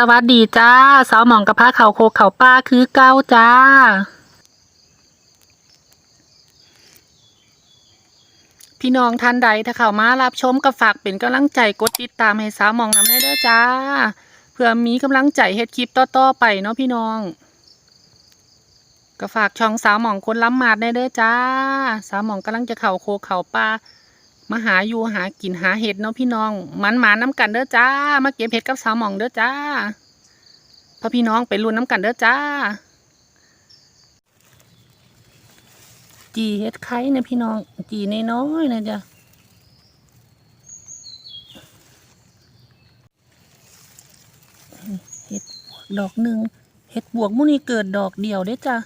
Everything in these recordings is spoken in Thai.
สวัสดีจ้าสาวหมองกับพระเขาโคเขาป้าคือเก้าจ้า พี่น้องท่านใดถ้าเข้ามารับชมก็ฝากเป็นกำลังใจกดติดตามให้สาวหมองนำได้เด้อจ้า เพื่อมีกำลังใจเฮ็ดคลิปต่อๆไปเนาะพี่น้องก็ฝากช่องสาวหมองคนล้ำมาดได้เด้อจ้า สาวหมองกำลังจะเข่าโคเข่าป้า มาหาอยู่หากินหาเห็ดเนาะพี่น้องมันหมาน้ำกันเด้อจ้า มาเก็บเห็ดกับสาวหมองเด้อจ้าพ่อพี่น้องไปรุ่นน้ำกันเด้อจ้า จีเห็ดไข่เนี่ยพี่น้อง จีน้อยนะจ้ะเห็ดบวกดอกหนึ่งเห็ดบวกมุนี่เกิดดอกเดียวเด้อจ้ะ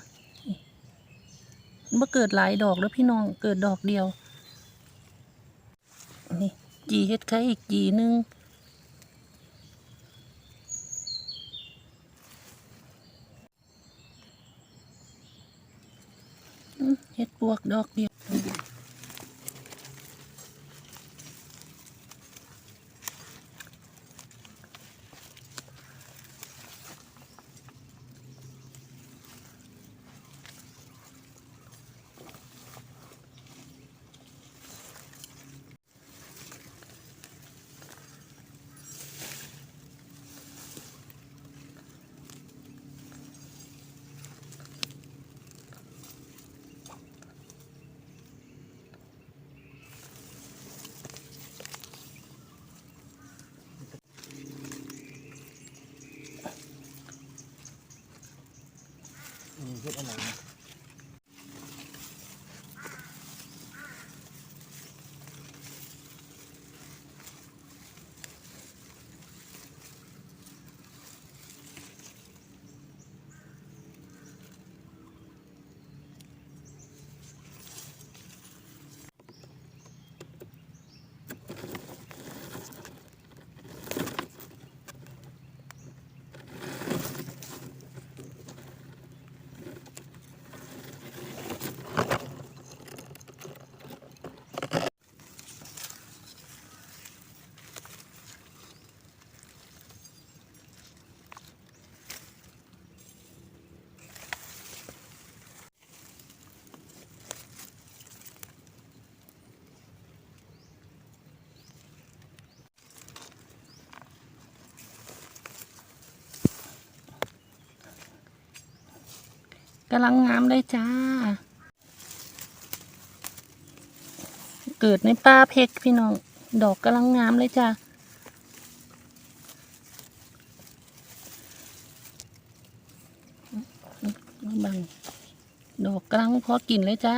มันบ่เกิดหลายดอกแล้วพี่น้องเกิดดอกเดียว จีเฮ็ดไข่อีกจีหนึงเฮ็ดปวกดอกเดียว มี เฮ็ดอะไรนะ กำลังงามเลยจ้า เกิดในป่าเพกพี่น้อง ดอกกำลังงามเลยจ้าบังดอกกำลังพอกินเลยจ้า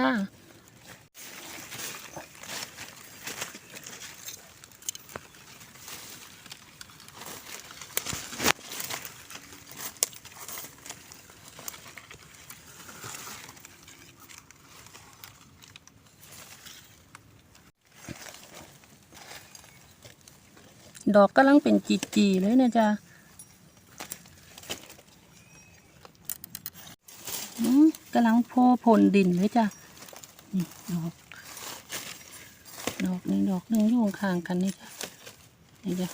ดอกกำลังเป็นจีๆเลยนะจ๊ะอืมกำลังโพผลดินเลยจ้ะนี่ดอก ดอกหนึ่งดอกหนึ่งอยู่ข้างกันนี่จ้ะนี่จ้ะ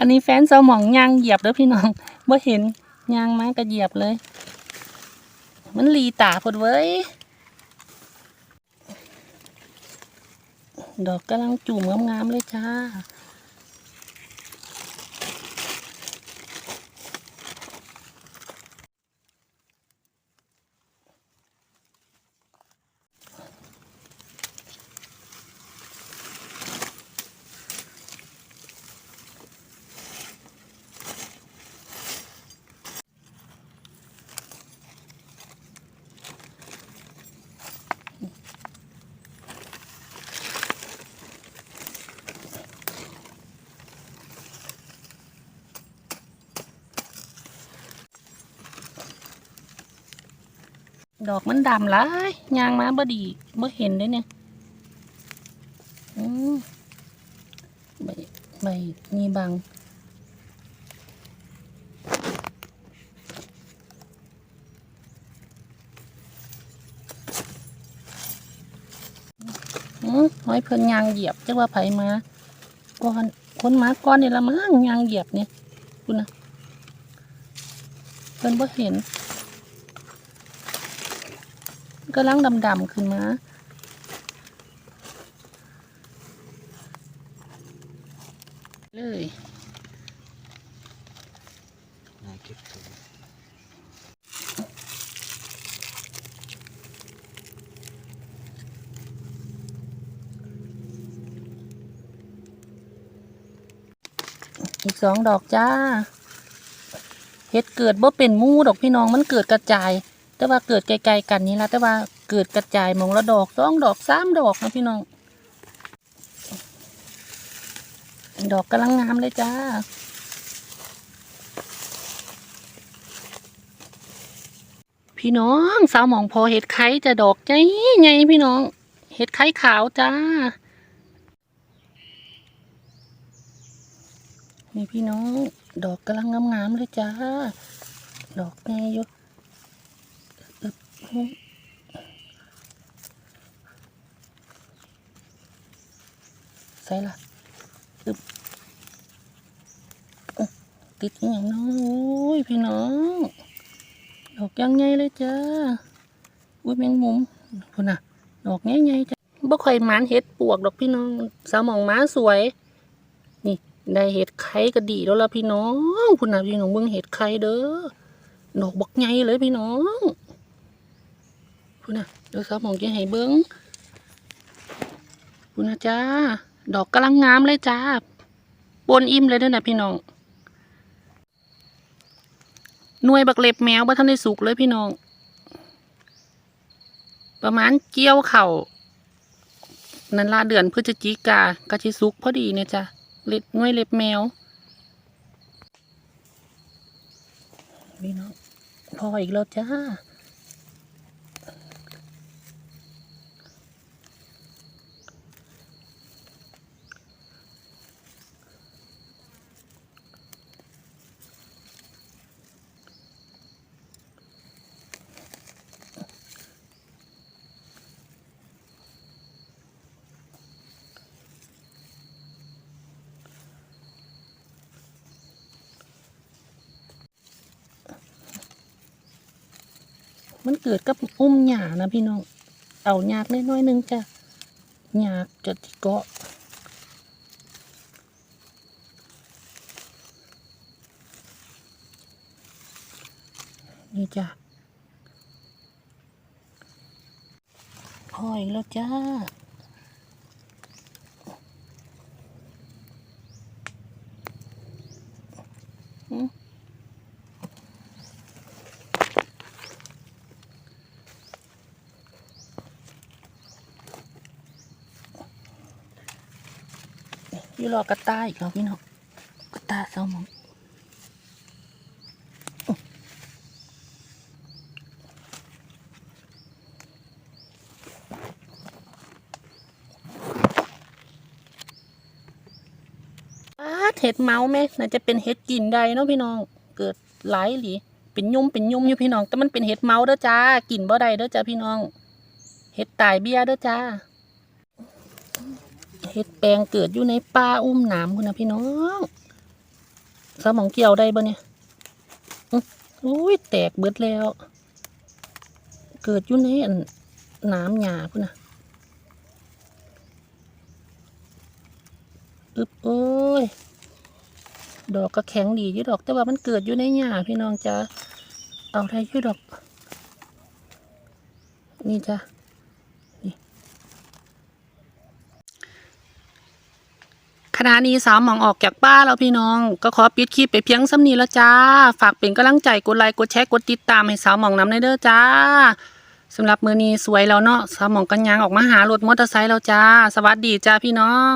อันนี้แฟนสาวหมองยางเหยียบแล้วพี่น้องบ่เห็นยางมาก็เหยียบเลย มันลีตาพดเว้ย ดอกกำลังจุ่มงามๆเลยจ้า ดอกมันดำหลายยางมาบดีเมื่อเห็นด้วยเนี่ยใบใบมีบางห้อยเพิ่นยางเหยียบจักว่าไผมาก้อนคนมาก้อนนี่ละมั้งยางเหยียบเนี่ยคุณนะเพิ่นบ่เห็น กำลังดำๆขึ้นมาเลยน่าเก็บตัวอีกสองดอกจ้า เห็ดเกิดบ่เป็นมูดอกพี่น้องมันเกิดกระจาย แต่ว่าเกิดไกลๆกันนี่ละแต่ว่าเกิดกระจายมองละดอกสองดอกสามดอกนะพี่น้อง ดอกกำลังงามเลยจ้าพี่น้องสาวหมองพอเห็ดไข่จะดอกใหญ่ใหญ่พี่น้อง เห็ดไข่ขาวจ้า นี่พี่น้อง ดอกกำลังงามๆเลยจ้า ดอกไงอยู่ ใส่ละอึบอึ๊ะติดอย่างน้อยโอ้ยพี่น้องดอกยังไงเลยจ้าอุ้ยแมงมุมคุณน่ะ ดอกไงไงจ้าบ่ค่อยมานเห็ดปวกดอกพี่น้อง สาวหมองม้าสวย นี่ได้เห็ดไข่ก็ดีแล้วล่ะพี่น้องคุณน่ะพี่น้องเบิ่งเห็ดไข่เด้อดอกบักใหญ่เลยพี่น้อง คุณน่ะเดี๋ยวสาวมองจะให้เบิ่งคุณนะจ้า ดอกกำลังงามเลยจ้าปนอิ่มเลยเด้อนะพี่น้องหน่วยบักเล็บแมวบ่ทันได้สุกเลยพี่น้อง ประมาณเกี่ยวเข่านันลาเดือนพฤศจิกากะชิสุกพอดีเนี่ยจ้ะเล็บน้อยเล็บแมวพี่น้องพออีกแล้วจ้า มันเกิดกับอุ้มหยานะพี่น้องเอาหยากน้อยๆหนึงจ้ะหยากจะที่เกาะนี่จ้ะพออีกแล้วจ้า อยู่รอกระต่ายอีกแล้วพี่น้องกระต่ายเศร้าหมองอ้าเห็ดเมาไหมน่าจะเป็นเห็ดกินได้เนาะพี่น้อง เกิดหลายหลีเป็นยุ่มเป็นยุ่มอยู่พี่น้อง แต่มันเป็นเห็ดเมาเด้อจ้ากินบ่ได้เด้อจ้าพี่น้อง เห็ดตายเบี้ยเด้อจ้า เห็ดแปลงเกิดอยู่ในป่าอุ้มหนามคุณนะพี่น้องสมองเกี่ยวได้บ่เนี่ยอุ้ยแตกเบิดแล้ว เกิดอยู่ในนหนามหญ้าคุณนะอึบโอ้ย ดอกก็แข็งดีอยู่ดอก แต่ว่ามันเกิดอยู่ในหญ้าพี่น้องจ้าเอาได้อยู่ดอก นี่จ้า ขณะนี้สาวหมองออกจากบ้านแล้วพี่น้อง ก็ขอปิดคลิปไปเพียงซ้ำนี้แล้วจ้า ฝากเป็นกำลังใจกดไลค์กดแชร์กดติดตามให้สาวหมองนำในเด้อจ้าสำหรับมือนี้สวยแล้วเนาะสาวหมองกันยางออกมาหารถมอเตอร์ไซค์แล้วจ้า สวัสดีจ้าพี่น้อง